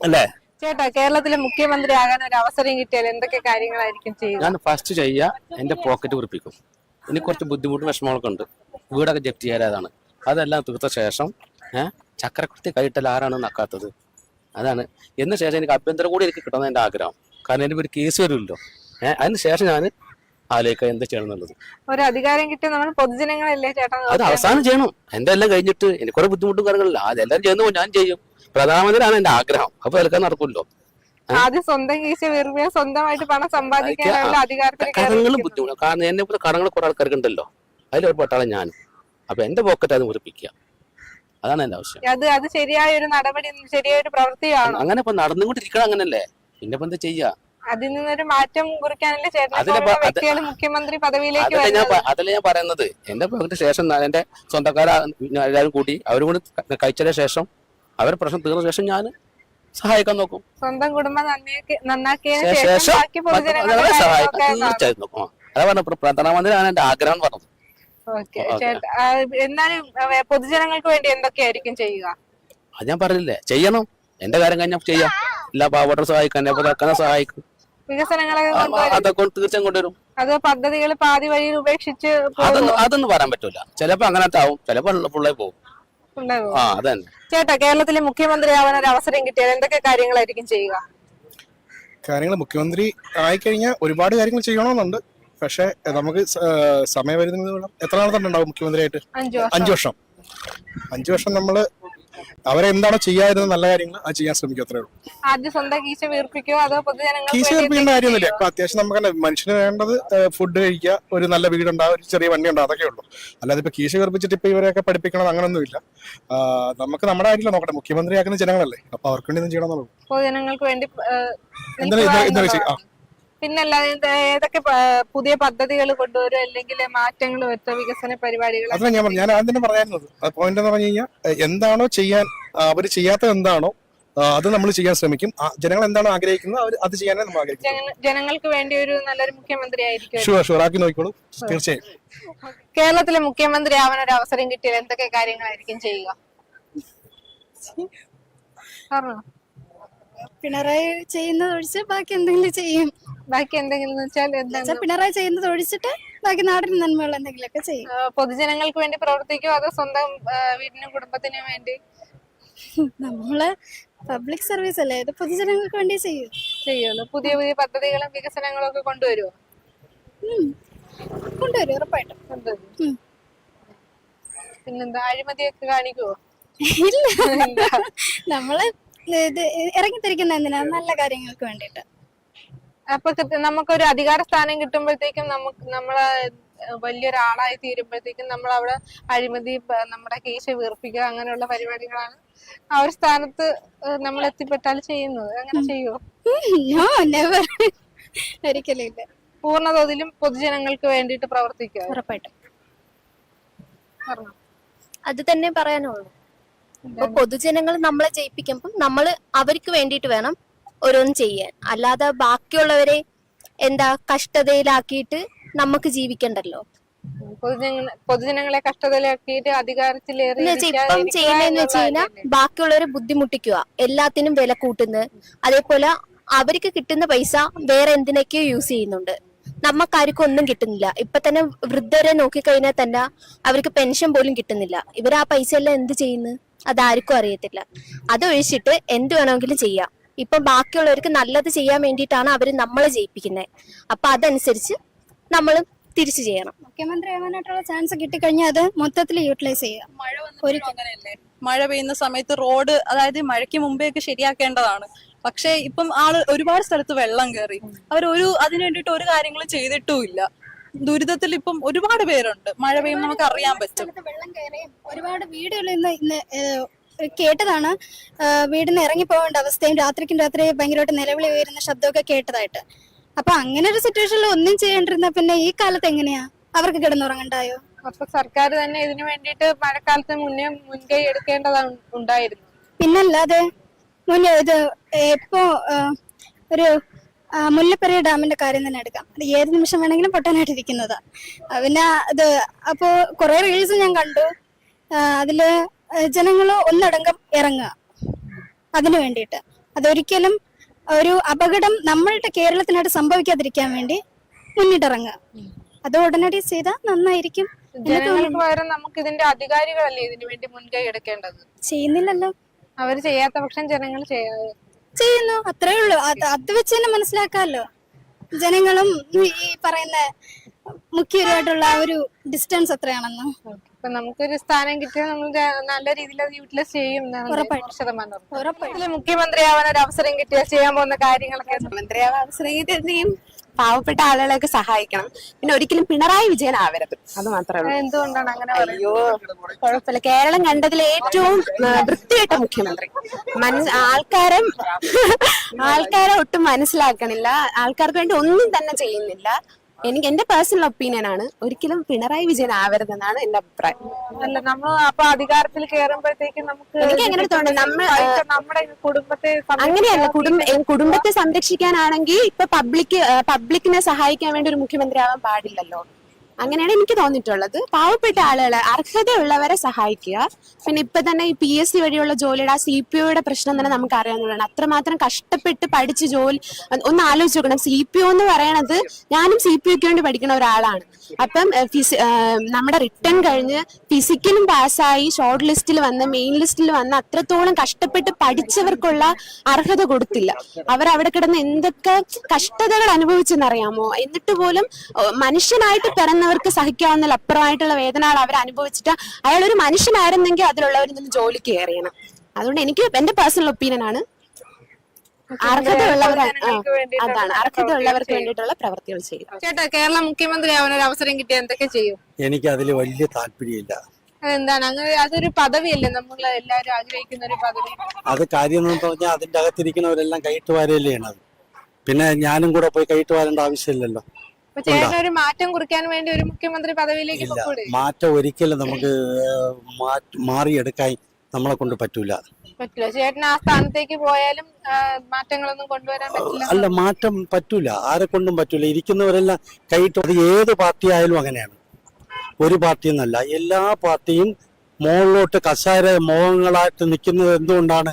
അല്ലേ? ചേട്ടാ കേരളത്തിലെ മുഖ്യമന്ത്രി ആകാൻ ഒരു അവസരം കിട്ടിയാൽ എന്തൊക്കെ കാര്യങ്ങളായിരിക്കും ചെയ്യുക? ഞാൻ ഫസ്റ്റ് ചെയ്യുക എന്റെ പോക്കറ്റ് കുറിപ്പിക്കും. ഇനി കുറച്ച് ബുദ്ധിമുട്ടും വിഷമങ്ങളൊക്കെ ഉണ്ട്. വീടൊക്കെ ജപ്തി ചെയ്യാതാണ് അതെല്ലാം തീർത്ത ശേഷം ഏഹ് ചക്രക്കുർത്തി കൈയിട്ടൽ ആരാണ് നക്കാത്തത്? അതാണ്. എന്ന ശേഷം എനിക്ക് അഭ്യന്തരം കൂടി എനിക്ക് കിട്ടണം എന്റെ ആഗ്രഹം. കാരണം എനിക്ക് ഒരു കേസ് വരുമല്ലോ ഏഹ് അതിന് ശേഷം ഞാൻ ആലോചിക്കുക എന്താ ചെയ്യണം എന്നുള്ളത്. ഒരു അധികാരം കിട്ടിയ നമ്മൾ പൊതുജനങ്ങളല്ലേ ചേട്ടാ അത്? അവസാനം ചെയ്യണം. എന്റെ എല്ലാം കഴിഞ്ഞിട്ട് എനിക്ക് കുറെ ബുദ്ധിമുട്ടും കാര്യങ്ങളില്ല. അതെല്ലാം ചെയ്യുന്നു ഞാൻ ചെയ്യും. പ്രധാനമന്ത്രിയാണ് എന്റെ ആഗ്രഹം. അപ്പൊ എടുക്കാൻ നടക്കുമല്ലോ ആദ്യം സ്വന്തം കീശ വെറുതെ സ്വന്തമായിട്ട് പണം സമ്പാദിക്കാനുള്ള അധികാരത്തിൽ കടങ്ങൾ. ബുദ്ധിമുട്ട്. കാരണം എന്നെ പോലെ കടങ്ങൾ കുറെ ആൾക്കാർക്ക് ഉണ്ടല്ലോ അതിലൊരു പെട്ടാളെ ഞാനും. അപ്പൊ എന്റെ പോക്കറ്റ് അത് മുറിപ്പിക്കുക. അതാണ് എന്റെ ആവശ്യം. അത് അത് ശരിയായ ഒരു നടപടി ശരിയായ ഒരു പ്രവൃത്തിയാണ്. അങ്ങനെ ഇപ്പൊ നടന്നുകൊണ്ടിരിക്കണം അങ്ങനല്ലേ. പിന്നെ ഇപ്പൊ എന്താ ചെയ്യാ? അതിൽ നിന്നൊരു മാറ്റം കുറിക്കാനല്ലേ വ്യക്തികൾ മുഖ്യമന്ത്രി പദവിയിലേക്ക് അതല്ലേ ഞാൻ ഞാൻ പറയുന്നത്. എന്റെ പോക്കറ്റ് ശേഷം ഞാൻ എന്റെ സ്വന്തക്കാരെ എല്ലാവരും കൂടി അവരും കൂടി കഴിച്ചതിന് ശേഷം അവരുടെ പ്രശ്നം തീർന്ന ശേഷം ഞാൻ സഹായിക്കാൻ നോക്കും. സ്വന്തം കുടുംബം സഹായിക്കാൻ നോക്കാം. എന്നാണ്. തീർച്ചയായും നോക്കും. അതാ പറഞ്ഞ പ്രധാനമന്ത്രിയാണ് എന്റെ ആഗ്രഹം പറഞ്ഞത്. എന്നാലും പൊതുജനങ്ങൾക്ക് വേണ്ടി എന്തൊക്കെയായിരിക്കും ചെയ്യുക? അത് ഞാൻ പറഞ്ഞില്ലേ ചെയ്യണം. എന്റെ കാര്യം കഴിഞ്ഞാൽ ചെയ്യാം. എല്ലാ പാവപ്പെട്ട സഹായിക്കാൻ പോലെ സഹായിക്കും. അതൊക്കെ തീർച്ചയായും കൊണ്ടുവരും. അത് പദ്ധതികൾ പാതി വഴിയിൽ ഉപേക്ഷിച്ച് അതൊന്നും അതൊന്നും പറയാൻ പറ്റൂല. ചിലപ്പോ അങ്ങനത്തെ ആവും ചിലപ്പോ പിള്ളേ പോകും. ആ അതന്നെ. ചേട്ടാ കേരളത്തിലെ മുഖ്യമന്ത്രി ആവാൻ ഒരു അവസരം കിട്ടിയാൽ എന്തൊക്കെ കാര്യങ്ങളായിരിക്കും ചെയ്യുക? കാര്യങ്ങൾ മുഖ്യമന്ത്രി ആയിക്കഴിഞ്ഞാൽ ഒരുപാട് കാര്യങ്ങൾ ചെയ്യണമെന്നുണ്ട്. പക്ഷേ നമുക്ക് സമയപരിധി എത്ര നാളെ തന്നെ ഉണ്ടാവും മുഖ്യമന്ത്രിയായിട്ട്? അഞ്ചു അഞ്ചു വർഷം. വർഷം അഞ്ചു വർഷം നമ്മൾ അവരെന്താണോ ചെയ്യാതിരുന്ന നല്ല കാര്യങ്ങൾ അത് ചെയ്യാൻ ശ്രമിക്കും അത്രേ ഉള്ളൂ. ആദ്യം സ്വന്തം കീശ വീർപ്പിക്കോ? അതോ പൊതുജനങ്ങൾക്ക് കീശ വേണ്ടി ചേർപ്പിക്കേണ്ട കാര്യമൊന്നുമില്ല. ഇപ്പൊ അത്യാവശ്യം നമുക്ക് തന്നെ മനുഷ്യന് വേണ്ടത് ഫുഡ് കഴിക്കുക ഒരു നല്ല വീടുണ്ടാവും ഒരു ചെറിയ വണ്ടി ഉണ്ടാവും അതൊക്കെ ഉള്ളൂ. അല്ലാതെ ഇപ്പൊ കീശ വീർപ്പിച്ചിട്ട് ഇപ്പൊ ഇവരെയൊക്കെ പഠിപ്പിക്കണം അങ്ങനൊന്നുമില്ല. ആ, നമുക്ക് നമ്മുടെ കാര്യമില്ല നോക്കട്ടെ. മുഖ്യമന്ത്രിയാക്കുന്ന ജനങ്ങളല്ലേ. അപ്പൊ അവർക്ക് വേണ്ടി ഒന്നും ചെയ്യണമെന്നുള്ളൂ. പൊതുജനങ്ങൾക്ക് വേണ്ടി എന്താ നിൽക്കുക ഇത് എന്താ എന്നുള്ളതാണ്. ആ. പിന്നല്ലാതെ ഏതൊക്കെ പുതിയ പദ്ധതികൾ കൊണ്ടുവരും അല്ലെങ്കിൽ മാറ്റങ്ങൾ വരുത്തുക വികസന പരിപാടികൾ? അതല്ല ഞാൻ പറഞ്ഞു ഞാൻ ആദ്യം തന്നെ പറയായിരുന്നത് പോയിന്റ് എന്ന് പറഞ്ഞു കഴിഞ്ഞാൽ എന്താണോ ചെയ്യാൻ അവർ ചെയ്യാത്തത് എന്താണോ അത് നമ്മൾ ചെയ്യാൻ ശ്രമിക്കും. ജനങ്ങൾ എന്താണ് ആഗ്രഹിക്കുന്നത് അവർ അത് ചെയ്യാനേ നമ്മൾ ആഗ്രഹിക്കും ജനങ്ങൾക്ക് വേണ്ടി ഒരു നല്ലൊരു മുഖ്യമന്ത്രി ആയിരിക്കും ഷുവർ ഷുവർ ആക്കി നോക്കിക്കോളൂ. തീർച്ചയായും. കേരളത്തിലെ മുഖ്യമന്ത്രി ആവാൻ ഒരു അവസരം കിട്ടിയാൽ എന്തൊക്കെ കാര്യങ്ങളായിരിക്കും ചെയ്യുക? പറഞ്ഞോ. പിണറായി ചെയ്യുന്നത് ഒഴിച്ച് ബാക്കി എന്തെങ്കിലും ചെയ്യും. ബാക്കി എന്തെങ്കിലും എന്ന് വെച്ചാൽ എന്താ പിണറായി ചെയ്യുന്നത് ഒഴിച്ചിട്ട് ബാക്കി നാടിന് നന്മകൾ എന്തെങ്കിലുമൊക്കെ ചെയ്യും. ആ, പൊതുജനങ്ങൾക്ക് വേണ്ടി പ്രവർത്തിക്കോ അതോ സ്വന്തം ആ, വീടിനും കുടുംബത്തിനും വേണ്ടി? നമ്മൾ പബ്ലിക് സർവീസ് അല്ലേ? ഇത് പൊതുജനങ്ങൾക്ക് വേണ്ടി ചെയ്യും. ചെയ്യുള്ളൂ പുതിയ പുതിയ പദ്ധതികളും വികസനങ്ങളും ഒക്കെ കൊണ്ടുവരുമോ ഉം. കൊണ്ടുവരും ഉറപ്പായിട്ടും. കൊണ്ടുവരും. ഉം. പിന്നെന്താ? അഴിമതിയൊക്കെ കാണിക്കുവോ? ഇല്ല. നമ്മൾ ഇത് ഇറങ്ങിത്തിരിക്കുന്ന എന്തിനാ? നല്ല കാര്യങ്ങൾക്ക് വേണ്ടിയിട്ട്. അപ്പൊ നമുക്കൊരു അധികാര സ്ഥാനം കിട്ടുമ്പോഴത്തേക്കും നമുക്ക് നമ്മളെ വലിയൊരാളായി തീരുമ്പോഴത്തേക്കും നമ്മൾ അവിടെ അഴിമതി നമ്മുടെ കേസ് വീർപ്പിക്കുക അങ്ങനെയുള്ള പരിപാടികളാണ് ആ ഒരു സ്ഥാനത്ത് നമ്മൾ എത്തിപ്പെട്ടാൽ ചെയ്യുന്നത്. അങ്ങനെ ചെയ്യുമോ നോ നെവർ. ഒരിക്കലും ഇല്ല. പൂർണതോതിലും പൊതുജനങ്ങൾക്ക് വേണ്ടിയിട്ട് പ്രവർത്തിക്കുക. ഉറപ്പായിട്ടും. അത് തന്നെ പറയാനുള്ളൂ. ഇപ്പൊ പൊതുജനങ്ങൾ നമ്മളെ ജയിപ്പിക്കുമ്പോൾ നമ്മൾ അവർക്ക് വേണ്ടിയിട്ട് വേണം ഓരോന്നും ചെയ്യാൻ. അല്ലാതെ ബാക്കിയുള്ളവരെ എന്താ കഷ്ടതയിലാക്കിയിട്ട് നമുക്ക് ജീവിക്കണ്ടല്ലോ. പൊതുജന പൊതുജനങ്ങളെ കഷ്ടതയിലാക്കിയിട്ട് അധികാരത്തിലേറി ഇപ്പം ചെയ്യുന്നതെന്ന് വെച്ച് കഴിഞ്ഞാൽ ബാക്കിയുള്ളവരെ ബുദ്ധിമുട്ടിക്കുക എല്ലാത്തിനും വില കൂട്ടുന്നു അതേപോലെ അവർക്ക് കിട്ടുന്ന പൈസ വേറെ എന്തിനൊക്കെയോ യൂസ് ചെയ്യുന്നുണ്ട്. നമുക്കാർക്കും ഒന്നും കിട്ടുന്നില്ല. ഇപ്പൊ തന്നെ വൃദ്ധരെ നോക്കിക്കഴിഞ്ഞാൽ തന്നെ അവർക്ക് പെൻഷൻ പോലും കിട്ടുന്നില്ല. ഇവർ ആ പൈസ എല്ലാം എന്ത് ചെയ്യുന്നു? അതാർക്കും അറിയത്തില്ല. അതൊഴിച്ചിട്ട് എന്ത് വേണമെങ്കിലും ചെയ്യാം. ഇപ്പൊ ബാക്കിയുള്ളവർക്ക് നല്ലത് ചെയ്യാൻ വേണ്ടിയിട്ടാണ് അവർ നമ്മളെ ജയിപ്പിക്കുന്നത് അപ്പൊ അതനുസരിച്ച് നമ്മൾ തിരിച്ചു ചെയ്യണം. മുഖ്യമന്ത്രി ആവാനായിട്ടുള്ള ചാൻസ് കിട്ടിക്കഴിഞ്ഞാൽ അത് മൊത്തത്തിൽ യൂട്ടിലൈസ് ചെയ്യുക മഴ അങ്ങനെയല്ലേ? മഴ പെയ്യുന്ന സമയത്ത് റോഡ് അതായത് മഴയ്ക്ക് മുമ്പേ ഒക്കെ ശരിയാക്കേണ്ടതാണ്. പക്ഷെ ഇപ്പം ആൾ ഒരുപാട് സ്ഥലത്ത് വെള്ളം കയറി അവർ ഒരു അതിനു വേണ്ടിയിട്ട് ഒരു കാര്യങ്ങളും ചെയ്തിട്ടുമില്ല ദുരിതത്തിൽ ഇപ്പം ഒരുപാട് പേരുണ്ട്. മഴ പെയ്യുമ്പോൾ നമുക്ക് അറിയാൻ പറ്റും. വെള്ളം ഒരുപാട് വീടുകളിൽ നിന്ന് ഇന്ന് കേട്ടതാണ്. വീടിന് ഇറങ്ങി പോകേണ്ട അവസ്ഥയും രാത്രിക്കും രാത്രി ഭയങ്കരമായിട്ട് നിലവിളി ഉയരുന്ന ശബ്ദമൊക്കെ കേട്ടതായിട്ട്. അപ്പൊ അങ്ങനെ ഒരു സിറ്റുവേഷനിൽ ഒന്നും ചെയ്യേണ്ടിരുന്ന പിന്നെ ഈ കാലത്ത് എങ്ങനെയാ? അവർക്ക് കിടന്നുറങ്ങണ്ടായോ? അപ്പൊ സർക്കാർ തന്നെ ഇതിനു വേണ്ടിട്ട് മഴക്കാലത്ത് മുന്നേ മുൻകൈ എടുക്കേണ്ടതാണ് ഉണ്ടായിരുന്നു. പിന്നല്ലാതെ മുന്നേ ഇത് ഇപ്പോ ഒരു മുല്ലപ്പെരിയ ഡാമിന്റെ കാര്യം തന്നെ എടുക്കാം. അത് ഏത് നിമിഷം വേണമെങ്കിലും പൊട്ടാനായിട്ടിരിക്കുന്നതാ പിന്നെ അത് അപ്പോ കുറെ റീൽസ് ഞാൻ കണ്ടു. അതിൽ ജനങ്ങൾ ഒന്നടങ്കം ഇറങ്ങുക. അതിനു വേണ്ടിയിട്ട്. അതൊരിക്കലും ഒരു അപകടം നമ്മളുടെ കേരളത്തിനായിട്ട് സംഭവിക്കാതിരിക്കാൻ വേണ്ടി മുന്നിട്ടിറങ്ങുക. അത് ഉടനടി ചെയ്താൽ നന്നായിരിക്കും. ജനങ്ങൾക്ക്. പകരം നമുക്ക് ഇതിന്റെ അധികാരികളല്ലേ ഇതിനു വേണ്ടി മുൻകൈ എടുക്കേണ്ടത്? ചെയ്യുന്നില്ലല്ലോ. അവർ ചെയ്യാത്ത പക്ഷം ജനങ്ങൾ ചെയ്യാതെ ചെയ്യുന്നു. അത്രേ ഉള്ളൂ. അത് അത് വെച്ച് തന്നെ മനസ്സിലാക്കാമല്ലോ. ജനങ്ങളും ഈ പറയുന്ന മുഖ്യരുമായിട്ടുള്ള ആ ഒരു ഡിസ്റ്റൻസ് എത്രയാണെന്ന് ഇപ്പൊ നമുക്കൊരു സ്ഥാനം കിട്ടിയാൽ നമ്മൾ നല്ല രീതിയിൽ അത് യൂട്ടിലൈസ് ചെയ്യും ശതമാനം മുഖ്യമന്ത്രിയാവാൻ ഒരു അവസരം കിട്ടിയാൽ ചെയ്യാൻ പോകുന്ന കാര്യങ്ങളൊക്കെ മുഖ്യമന്ത്രിയാവാൻ അവസരം കിട്ടിയും പാവപ്പെട്ട ആളുകളെയൊക്കെ സഹായിക്കണം. പിന്നെ ഒരിക്കലും പിണറായി വിജയൻ ആവരുത്. അത് മാത്രമേ എന്തുകൊണ്ടാണ് അങ്ങനെ അയ്യോ കുഴപ്പമില്ല. കേരളം കണ്ടതിൽ ഏറ്റവും വൃത്തികെട്ട മുഖ്യമന്ത്രി. മനസ് ആൾക്കാരെ ആൾക്കാരെ ഒട്ടും മനസ്സിലാക്കണില്ല. ആൾക്കാർക്ക് വേണ്ടി ഒന്നും തന്നെ ചെയ്യുന്നില്ല. എനിക്ക് എന്റെ പേഴ്സണൽ ഒപ്പീനിയൻ ആണ്. ഒരിക്കലും പിണറായി വിജയൻ ആവരുതെന്നാണ് എന്റെ അഭിപ്രായം. അല്ല നമ്മൾ അപ്പൊ അധികാരത്തിൽ കയറുമ്പോഴത്തേക്കും നമുക്ക് എനിക്ക് അങ്ങനെ തോന്നുന്നു? നമ്മൾ നമ്മുടെ കുടുംബത്തെ അങ്ങനെയല്ല കുടുംബ കുടുംബത്തെ സംരക്ഷിക്കാനാണെങ്കിൽ ഇപ്പൊ പബ്ലിക് പബ്ലിക്കിനെ സഹായിക്കാൻ വേണ്ടി ഒരു മുഖ്യമന്ത്രി ആവാൻ പാടില്ലല്ലോ. അങ്ങനെയാണ് എനിക്ക് തോന്നിയിട്ടുള്ളത്. പാവപ്പെട്ട ആളുകളെ അർഹതയുള്ളവരെ സഹായിക്കുക. പിന്നെ ഇപ്പൊ തന്നെ ഈ പി എസ് സി വഴിയുള്ള ജോലിയുടെ ആ സി പി ഒയുടെ പ്രശ്നം തന്നെ നമുക്ക് അറിയാവുന്നതാണ്. അത്രമാത്രം കഷ്ടപ്പെട്ട് പഠിച്ച് ജോലി ഒന്ന് ആലോചിച്ച് നോക്കണം. സി പി ഒ എന്ന് പറയണത് ഞാനും സി പി ഒക്ക് വേണ്ടി പഠിക്കുന്ന ഒരാളാണ്. അപ്പം നമ്മുടെ റിട്ടേൺ കഴിഞ്ഞ് ഫിസിക്കലും പാസ്സായി ഷോർട്ട് ലിസ്റ്റിൽ വന്ന് മെയിൻ ലിസ്റ്റിൽ വന്ന് അത്രത്തോളം കഷ്ടപ്പെട്ട് പഠിച്ചവർക്കുള്ള അർഹത കൊടുത്തില്ല. അവർ അവിടെ കിടന്ന് എന്തൊക്കെ കഷ്ടതകൾ അനുഭവിച്ചെന്നറിയാമോ? എന്നിട്ട് പോലും മനുഷ്യനായിട്ട് പിറന്നവർക്ക് സഹിക്കാവുന്ന അപ്പുറമായിട്ടുള്ള വേദനകൾ അവർ അനുഭവിച്ചിട്ട് അയാൾ ഒരു മനുഷ്യനായിരുന്നെങ്കിൽ അതിലുള്ളവരിൽ നിന്ന് ജോലിക്ക് കയറിയണം. അതുകൊണ്ട് എനിക്ക് എന്റെ പേഴ്സണൽ ഒപ്പീനിയൻ ആണ്. അതാണ്. അർഹതയുള്ളവർക്ക് ചെയ്യും. വേണ്ടിയിട്ടുള്ള പ്രവർത്തികൾ ചെയ്യും. ചേട്ടാ കേരള മുഖ്യമന്ത്രിയാവാൻ ഒരു അവസരം കിട്ടിയാൽ എന്തൊക്കെ ചെയ്യും? എനിക്ക് അതിൽ വലിയ താല്പര്യമില്ല. എന്താണ്? അങ്ങനെ അതൊരു പദവിയല്ലേ? നമ്മൾ എല്ലാവരും ആഗ്രഹിക്കുന്ന ഒരു പദവി. അത് കാര്യം എന്ന് പറഞ്ഞാൽ അതിന്റെ അകത്തിരിക്കുന്നവരെല്ലാം കൈയിട്ട് വാരല്ലേ അത് പിന്നെ ഞാനും കൂടെ പോയി കൈയിട്ട് വാരേണ്ട ആവശ്യമില്ലല്ലോ ഒരു മാറ്റം കുറിക്കാൻ വേണ്ടി ഒരു മുഖ്യമന്ത്രി പദവിയിലേക്ക് മാറ്റം ഒരിക്കലും നമുക്ക് മാറിയെടുക്കാൻ നമ്മളെ കൊണ്ട് പറ്റൂല. പറ്റില്ല ചേട്ടൻ ആ സ്ഥാനത്തേക്ക് പോയാലും ആ, മാറ്റങ്ങളൊന്നും കൊണ്ടുവരാൻ പറ്റില്ല. അല്ല മാറ്റം പറ്റൂല. ആരെ കൊണ്ടും പറ്റൂല. ഇരിക്കുന്നവരെല്ലാം കൈയിട്ട് അത് ഏത് പാർട്ടി ആയാലും അങ്ങനെയാണ്. ഒരു പാർട്ടി എന്നല്ല എല്ലാ പാർട്ടിയും മുകളിലോട്ട് കസാര മോഹങ്ങളായിട്ട് നിൽക്കുന്നത് എന്തുകൊണ്ടാണ്?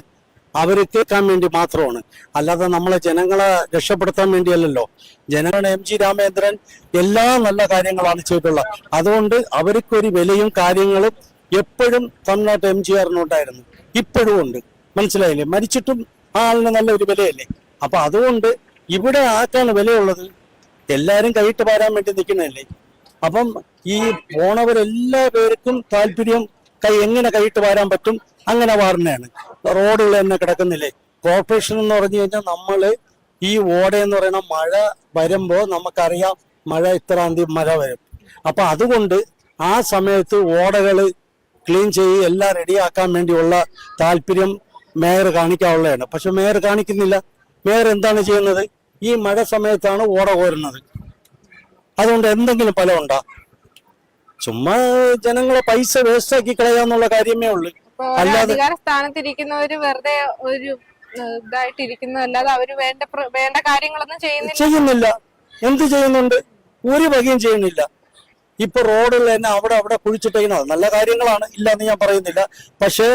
അവർ കേൾക്കാൻ വേണ്ടി മാത്രമാണ്. അല്ലാതെ നമ്മളെ ജനങ്ങളെ രക്ഷപ്പെടുത്താൻ വേണ്ടിയല്ലല്ലോ. ജനങ്ങളുടെ എം ജി രാമേന്ദ്രൻ എല്ലാ നല്ല കാര്യങ്ങളാണ് ചെയ്തിട്ടുള്ളത്. അതുകൊണ്ട് അവർക്കൊരു വിലയും കാര്യങ്ങളും എപ്പോഴും തമിഴ്നാട്ട് എം ജി ആറിനോട്ടായിരുന്നു. ഇപ്പോഴും ഉണ്ട്. മനസ്സിലായില്ലേ? മരിച്ചിട്ടും ആ ആളിന് നല്ലൊരു വിലയല്ലേ? അപ്പൊ അതുകൊണ്ട് ഇവിടെ ആർക്കാണ് വിലയുള്ളത്? എല്ലാരും കൈയിട്ട് പാരാൻ വേണ്ടി നിൽക്കുന്നതല്ലേ? അപ്പം ഈ പോണവരെല്ലാ പേർക്കും താല്പര്യം കൈ എങ്ങനെ കൈയിട്ട് വരാൻ പറ്റും? അങ്ങനെ വാറിനെയാണ്. റോഡുകൾ തന്നെ കിടക്കുന്നില്ലേ? കോർപ്പറേഷൻ എന്ന് പറഞ്ഞു കഴിഞ്ഞാൽ നമ്മൾ ഈ ഓട എന്ന് പറയുന്ന മഴ വരുമ്പോ നമുക്കറിയാം മഴ ഇത്രാം തീയതി മഴ വരും. അപ്പൊ അതുകൊണ്ട് ആ സമയത്ത് ഓടകൾ ക്ലീൻ ചെയ്ത് എല്ലാം റെഡിയാക്കാൻ വേണ്ടിയുള്ള താല്പര്യം മേയർ കാണിക്കാനുള്ളതാണ് പക്ഷെ മേയർ കാണിക്കുന്നില്ല. മേയർ എന്താണ് ചെയ്യുന്നത്? ഈ മഴ സമയത്താണ് ഓട കോരുന്നത്. അതുകൊണ്ട് എന്തെങ്കിലും ഫലമുണ്ടോ? ചുമ്മാ ജനങ്ങളെ പൈസ വേസ്റ്റ് ആക്കി കളയാന്നുള്ള കാര്യമേ ഉള്ളൂ. അല്ലാതെ- സ്ഥാനത്തിരിക്കുന്നവര് വെറുതെ ഒരു ഇതായിട്ടിരിക്കുന്നു. അല്ലാതെ അവർ വേണ്ട വേണ്ട കാര്യങ്ങളൊന്നും ചെയ്യുന്നില്ല. ചെയ്യുന്നില്ല. എന്ത് ചെയ്യുന്നുണ്ട്? ഒരു വകയും ചെയ്യുന്നില്ല. ഇപ്പൊ റോഡിൽ തന്നെ അവിടെ അവിടെ കുഴിച്ചിട്ടേക്കുന്നത് നല്ല കാര്യങ്ങളാണ്. ഇല്ല എന്ന് ഞാൻ പറയുന്നില്ല. പക്ഷേ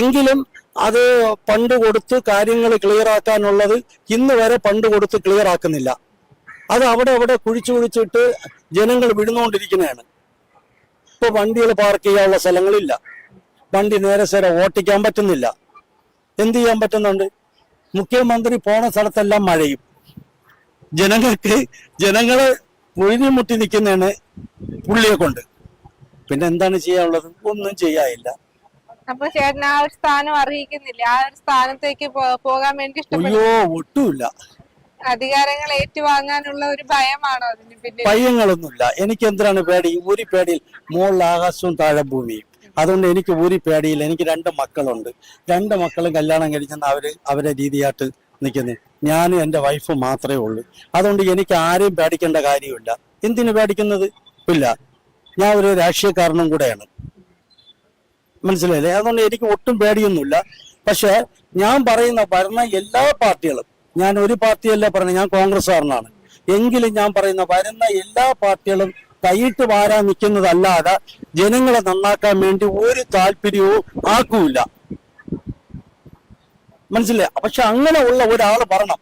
എങ്കിലും അത് പണ്ട് കൊടുത്ത് കാര്യങ്ങൾ ക്ലിയർ ആക്കാനുള്ളത് ഇന്ന് വരെ പണ്ട് കൊടുത്ത് ക്ലിയർ ആക്കുന്നില്ല. അത് അവിടെ അവിടെ കുഴിച്ചു കുഴിച്ചിട്ട് ജനങ്ങൾ വിടുന്നുകൊണ്ടിരിക്കുന്നതാണ് ഇപ്പൊ വണ്ടികൾ പാർക്ക് ചെയ്യാനുള്ള സ്ഥലങ്ങളില്ല. വണ്ടി നേരെ സേരെ ഓട്ടിക്കാൻ പറ്റുന്നില്ല. എന്ത് ചെയ്യാൻ പറ്റുന്നുണ്ട്? മുഖ്യമന്ത്രി പോണ സ്ഥലത്തെല്ലാം മഴയും. ജനങ്ങൾക്ക് ജനങ്ങൾ മുഴുതിമുട്ടി നിൽക്കുന്നതാണ് പുള്ളിയെ കൊണ്ട്. പിന്നെ എന്താണ് ചെയ്യാനുള്ളത്? ഒന്നും ചെയ്യാനില്ല. അപ്പൊ ചേട്ടൻ ആ ഒരു സ്ഥാനം അർഹിക്കുന്നില്ല ആ ഒരു സ്ഥാനത്തേക്ക് പോ- പോകാൻ വേണ്ടി ഇഷ്ടപ്പെടുന്നു. അയ്യോ ഒട്ടുമില്ല. അധികാരങ്ങൾ ഏറ്റുവാങ്ങാനുള്ള ഒരു ഭയമാണോ അതിന് പിന്നിൽ? ഭയങ്ങളൊന്നുമില്ല. എനിക്ക് എന്തിനാണ് പേടി? ഒരു പേടിയിൽ മുകളിൽ ആകാശവും താഴെ ഭൂമിയും. അതുകൊണ്ട് എനിക്ക് ഒരു പേടിയിൽ എനിക്ക് രണ്ട് മക്കളുണ്ട്. രണ്ട് മക്കളും കല്യാണം കഴിച്ചെന്ന് അവർ അവരെ രീതിയായിട്ട് നിൽക്കുന്നത് ഞാനും എന്റെ വൈഫ് മാത്രമേ ഉള്ളൂ. അതുകൊണ്ട് എനിക്ക് ആരെയും പേടിക്കേണ്ട കാര്യമില്ല. എന്തിനു പേടിക്കുന്നത്? ഇല്ല. ഞാൻ ഒരു രാഷ്ട്രീയക്കാരനും കൂടെയാണ്. മനസ്സിലായില്ലേ? അതുകൊണ്ട് എനിക്ക് ഒട്ടും പേടിയൊന്നുമില്ല. പക്ഷേ ഞാൻ പറയുന്ന ഭരണ എല്ലാ പാർട്ടികളും ഞാൻ ഒരു പാർട്ടിയല്ല പറഞ്ഞത് ഞാൻ കോൺഗ്രസ്സുകാരനാണ്. എങ്കിലും ഞാൻ പറയുന്ന വരുന്ന എല്ലാ പാർട്ടികളും കൈയിട്ട് വാരാൻ നിൽക്കുന്നതല്ലാതെ ജനങ്ങളെ നന്നാക്കാൻ വേണ്ടി ഒരു താല്പര്യവും ആക്കൂല മനസ്സിലായി? പക്ഷെ അങ്ങനെ ഉള്ള ഒരാൾ വരണം.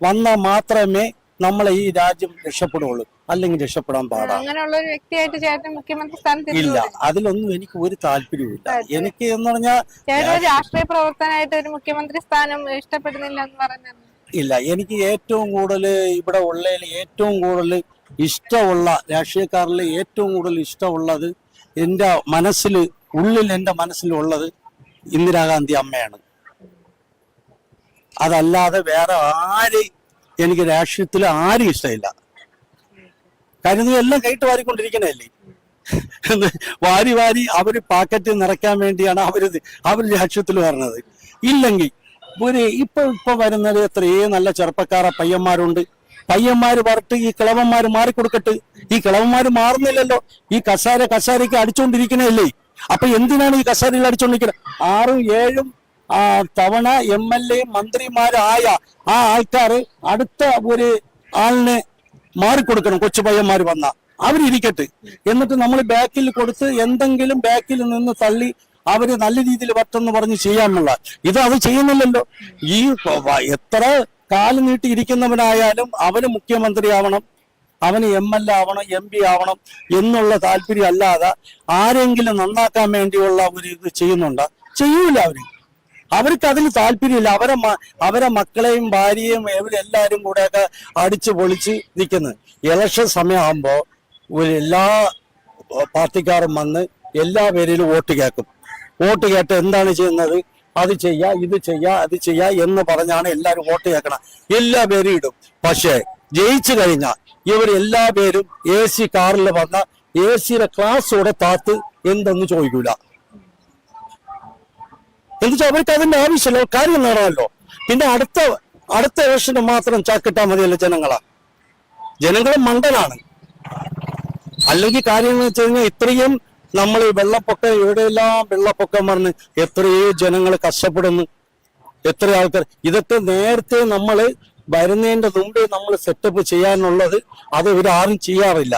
വന്നാൽ മാത്രമേ നമ്മളെ ഈ രാജ്യം രക്ഷപ്പെടുള്ളൂ. അല്ലെങ്കിൽ രക്ഷപ്പെടാൻ പാടാ. അങ്ങനെയുള്ള ഒരു വ്യക്തിയായിട്ട് ചേട്ടൻ മുഖ്യമന്ത്രി സ്ഥാനത്ത് ഇല്ല. അതിലൊന്നും എനിക്ക് ഒരു താല്പര്യവുമില്ല. എനിക്ക് എന്ന് പറഞ്ഞാൽ ചേട്ടൻ രാഷ്ട്രീയ പ്രവർത്തനായിട്ട് ഒരു മുഖ്യമന്ത്രി സ്ഥാനം ഇഷ്ടപ്പെടുന്നില്ല എന്ന് ഇല്ല. എനിക്ക് ഏറ്റവും കൂടുതൽ ഇവിടെ ഉള്ളതിൽ ഏറ്റവും കൂടുതൽ ഇഷ്ടമുള്ള രാഷ്ട്രീയക്കാരിൽ ഏറ്റവും കൂടുതൽ ഇഷ്ടമുള്ളത് എന്റെ മനസ്സിൽ ഉള്ളിൽ എന്റെ മനസ്സിലുള്ളത് ഇന്ദിരാഗാന്ധി അമ്മയാണ്. അതല്ലാതെ വേറെ ആര് എനിക്ക് രാഷ്ട്രീയത്തിൽ ആരും ഇഷ്ടമില്ല. കാര്യം എല്ലാം കൈട്ട് വാരിക്കൊണ്ടിരിക്കണല്ലേ വാരി വാരി അവർ പാക്കറ്റ് നിറയ്ക്കാൻ വേണ്ടിയാണ് അവർ അവർ രാഷ്ട്രീയത്തിൽ വരുന്നത് ഇല്ലെങ്കിൽ ഒരു ഇപ്പൊ ഇപ്പൊ വരുന്നത് എത്രയേ നല്ല ചെറുപ്പക്കാര പയ്യന്മാരുണ്ട്. പയ്യന്മാർ പറഞ്ഞിട്ട് ഈ കിളവന്മാർ മാറിക്കൊടുക്കട്ട്. ഈ കിളവന്മാർ മാറുന്നില്ലല്ലോ. ഈ കസാര കസാരയ്ക്ക് അടിച്ചുകൊണ്ടിരിക്കണല്ലേ അപ്പൊ എന്തിനാണ് ഈ കസാരയിൽ അടിച്ചുകൊണ്ടിരിക്കുന്നത് ആറും ഏഴും തവണ എം എൽ എ മന്ത്രിമാരായ ആ ആൾക്കാർ അടുത്ത ഒരു ആളിനെ മാറിക്കൊടുക്കണം. കൊച്ചു പയ്യന്മാർ വന്ന. അവരിരിക്കട്ടെ. എന്നിട്ട് നമ്മൾ ബാക്കിൽ കൊടുത്ത് എന്തെങ്കിലും ബാക്കിൽ നിന്ന് തള്ളി അവർ നല്ല രീതിയിൽ പറ്റെന്ന് പറഞ്ഞ് ചെയ്യാനുള്ള. ഇത് അത് ചെയ്യുന്നില്ലല്ലോ. ഈ എത്ര കാൽ നീട്ടി ഇരിക്കുന്നവനായാലും അവന് മുഖ്യമന്ത്രി ആവണം അവന് എം എൽ എ ആവണം എം പി ആവണം എന്നുള്ള താല്പര്യം അല്ലാതെ ആരെങ്കിലും നന്നാക്കാൻ വേണ്ടിയുള്ള ഒരു ഇത് ചെയ്യുന്നുണ്ടോ. ചെയ്യൂല അവർ. അവർക്ക് അതിൽ താല്പര്യമില്ല. അവരെ അവരെ മക്കളെയും ഭാര്യയും ഇവരെല്ലാരും കൂടെയൊക്കെ അടിച്ചു പൊളിച്ച് നിൽക്കുന്നത് ഇലക്ഷൻ സമയമാകുമ്പോൾ എല്ലാ പാർട്ടിക്കാരും വന്ന് എല്ലാ പേരിലും വോട്ട് കേൾക്കും. വോട്ട് കേട്ട് എന്താണ് ചെയ്യുന്നത്? അത് ചെയ്യാ ഇത് ചെയ്യാ അത് ചെയ്യാ എന്ന് പറഞ്ഞാണ് എല്ലാവരും വോട്ട് കേൾക്കണം. എല്ലാ പേരും ഇടും. പക്ഷേ ജയിച്ചു കഴിഞ്ഞാൽ ഇവർ എല്ലാ പേരും എ സി കാറിൽ വന്ന എ സിയുടെ ക്ലാസ്സോടെ താത്ത് എന്തെന്ന് ചോദിക്കൂല. എന്നുവെച്ചാൽ അവർക്ക് അതിന്റെ ആവശ്യമില്ല കാര്യം നേടാമല്ലോ. പിന്നെ അടുത്ത അടുത്ത ഇലക്ഷന് മാത്രം ചാക്കിട്ടാൽ മതിയല്ലോ ജനങ്ങളാ. ജനങ്ങൾ മണ്ടനാണ്. അല്ലെങ്കിൽ കാര്യം എന്ന് വെച്ച് കഴിഞ്ഞാൽ ഇത്രയും നമ്മൾ ഈ വെള്ളപ്പൊക്കം എവിടെയെല്ലാം വെള്ളപ്പൊക്കം പറഞ്ഞ് എത്രയോ ജനങ്ങൾ കഷ്ടപ്പെടുന്നു. എത്ര ആൾക്കാർ. ഇതൊക്കെ നേരത്തെ നമ്മൾ വരുന്നതിന്റെ മുമ്പേ നമ്മൾ സെറ്റപ്പ് ചെയ്യാനുള്ളത് അത് ഇവരാരും ചെയ്യാറില്ല.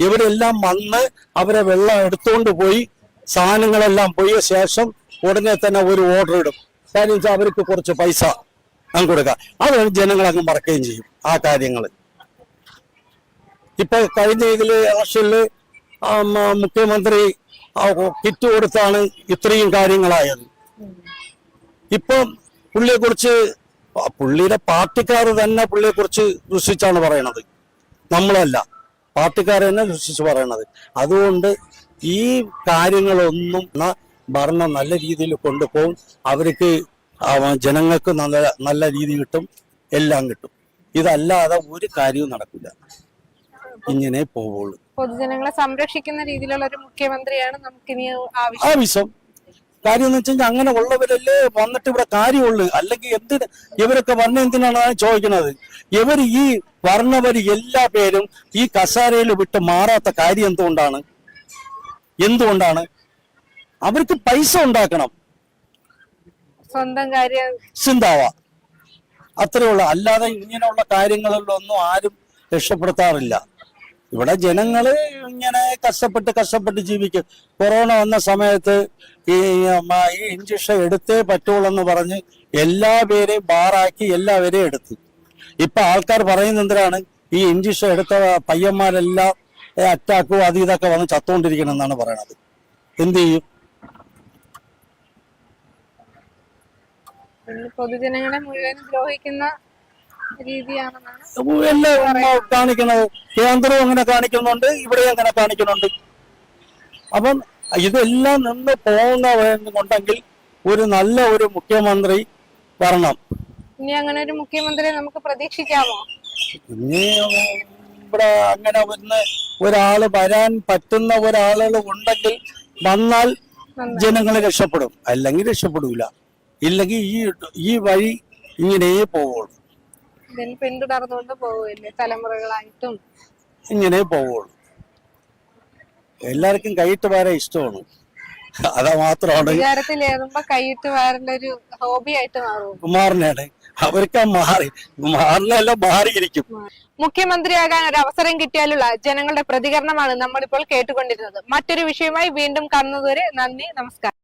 ഇവരെല്ലാം വന്ന് അവരെ വെള്ളം എടുത്തുകൊണ്ട് പോയി സാധനങ്ങളെല്ലാം പോയ ശേഷം ഉടനെ തന്നെ ഒരു ഓർഡർ ഇടും. കാര്യം വെച്ചാൽ അവർക്ക് കുറച്ച് പൈസ അങ്ങ് കൊടുക്കുക അത് ജനങ്ങൾ അങ്ങ് മറക്കുകയും ചെയ്യും ആ കാര്യങ്ങൾ. ഇപ്പൊ കഴിഞ്ഞ ഇതിൽ ഇലക്ഷനിൽ മുഖ്യമന്ത്രി കിറ്റ് കൊടുത്താണ് ഇത്രയും കാര്യങ്ങളായത്. ഇപ്പം പുള്ളിയെ കുറിച്ച് പുള്ളിയുടെ പാർട്ടിക്കാർ തന്നെ പുള്ളിയെ കുറിച്ച് ദുഷിച്ചാണ് പറയണത്. നമ്മളല്ല. പാർട്ടിക്കാർ തന്നെ ദുഷിച്ച് പറയണത്. അതുകൊണ്ട് ഈ കാര്യങ്ങളൊന്നും ഭരണം നല്ല രീതിയിൽ കൊണ്ടുപോകും. അവർക്ക് അവ- ജനങ്ങൾക്ക് നല്ല നല്ല രീതി കിട്ടും. എല്ലാം കിട്ടും. ഇതല്ലാതെ ഒരു കാര്യവും നടക്കില്ല. ഇങ്ങനെ പോവുള്ളൂ. പൊതുജനങ്ങളെ സംരക്ഷിക്കുന്ന രീതിയിലുള്ള ഒരു മുഖ്യമന്ത്രിയാണ് നമുക്കിനി ആവശ്യം. കാര്യം എന്ന് വെച്ചാൽ അങ്ങനെ ഉള്ളവരല്ലേ വന്നിട്ട് ഇവിടെ കാര്യമുള്ളൂ. അല്ലെങ്കിൽ എന്തിന് ഇവരൊക്കെ വന്ന എന്തിനാണ് ചോദിക്കുന്നത്? ഇവർ ഈ വർണവർ എല്ലാ പേരും ഈ കസാരയിൽ വിട്ട് മാറാത്ത കാര്യം എന്തുകൊണ്ടാണ്? എന്തുകൊണ്ടാണ്? അവർക്ക് പൈസ ഉണ്ടാക്കണം. സ്വന്തം കാര്യം. ചിന്താവ അത്രയുള്ള. അല്ലാതെ ഇങ്ങനെയുള്ള കാര്യങ്ങളിലൊന്നും ആരും രക്ഷപ്പെടുത്താറില്ല. ഇവിടെ ജനങ്ങൾ ഇങ്ങനെ കഷ്ടപ്പെട്ട് കഷ്ടപ്പെട്ട് ജീവിക്കും. കൊറോണ വന്ന സമയത്ത് ഈ ഈ ഇഞ്ചക്ഷൻ എടുത്തേ പറ്റുള്ളൂ എന്ന് പറഞ്ഞ് എല്ലാ പേരെയും ബാറാക്കി എല്ലാവരെയും എടുത്തു. ഇപ്പൊ ആൾക്കാർ പറയുന്ന എന്തിനാണ്? ഈ ഇഞ്ചക്ഷൻ എടുത്ത പയ്യന്മാരെല്ലാം അറ്റാക്കും അത് ഇതൊക്കെ വന്ന് ചത്തുകൊണ്ടിരിക്കണം എന്നാണ് പറയണത്. എന്ത് ചെയ്യും? പൊതുജനങ്ങളെ മുഴുവൻ ദ്രോഹിക്കുന്ന രീതിയാണെന്നാണ് എല്ലാം കാണിക്കുന്നത്. കേന്ദ്രവും അങ്ങനെ കാണിക്കുന്നുണ്ട് ഇവിടെ അങ്ങനെ കാണിക്കുന്നുണ്ട്. അപ്പം ഇതെല്ലാം നിന്ന് പോകുന്നവരുണ്ടെങ്കിൽ ഒരു നല്ല ഒരു മുഖ്യമന്ത്രി വരണം. ഇനി അങ്ങനെ ഒരു മുഖ്യമന്ത്രിയെ നമുക്ക് പ്രതീക്ഷിക്കാമോ? ഇനി ഇവിടെ അങ്ങനെ വന്ന് ഒരാൾ വരാൻ പറ്റുന്ന ഒരാളുകൾ ഉണ്ടെങ്കിൽ വന്നാൽ ജനങ്ങൾ രക്ഷപ്പെടും. അല്ലെങ്കിൽ രക്ഷപ്പെടൂല. ഇല്ലെങ്കിൽ ഈ ഈ വഴി ഇങ്ങനെ പോവുള്ളൂ. ഇതിന് പിന്തുടർന്നുകൊണ്ട് പോവുകയല്ലേ തലമുറകളായിട്ടും? ഇങ്ങനെ പോവുള്ളൂ. എല്ലാവർക്കും കൈയിട്ട് വാരാൻ ഇഷ്ടമാണ്. അതാ മാത്രമാണ്. അധികാരത്തിലേറുമ്പോ കൈയിട്ട് ഒരു ഹോബി ആയിട്ട് മാറും. മാറിനാണ് അവർക്ക് മാറി. മാറിനെല്ലാം മാറിയിരിക്കും. മുഖ്യമന്ത്രിയാകാൻ ഒരു അവസരം കിട്ടിയാലുള്ള ജനങ്ങളുടെ പ്രതികരണമാണ് നമ്മളിപ്പോൾ കേട്ടുകൊണ്ടിരുന്നത്. മറ്റൊരു വിഷയമായി വീണ്ടും കാണുന്നതുവരെ നന്ദി നമസ്കാരം.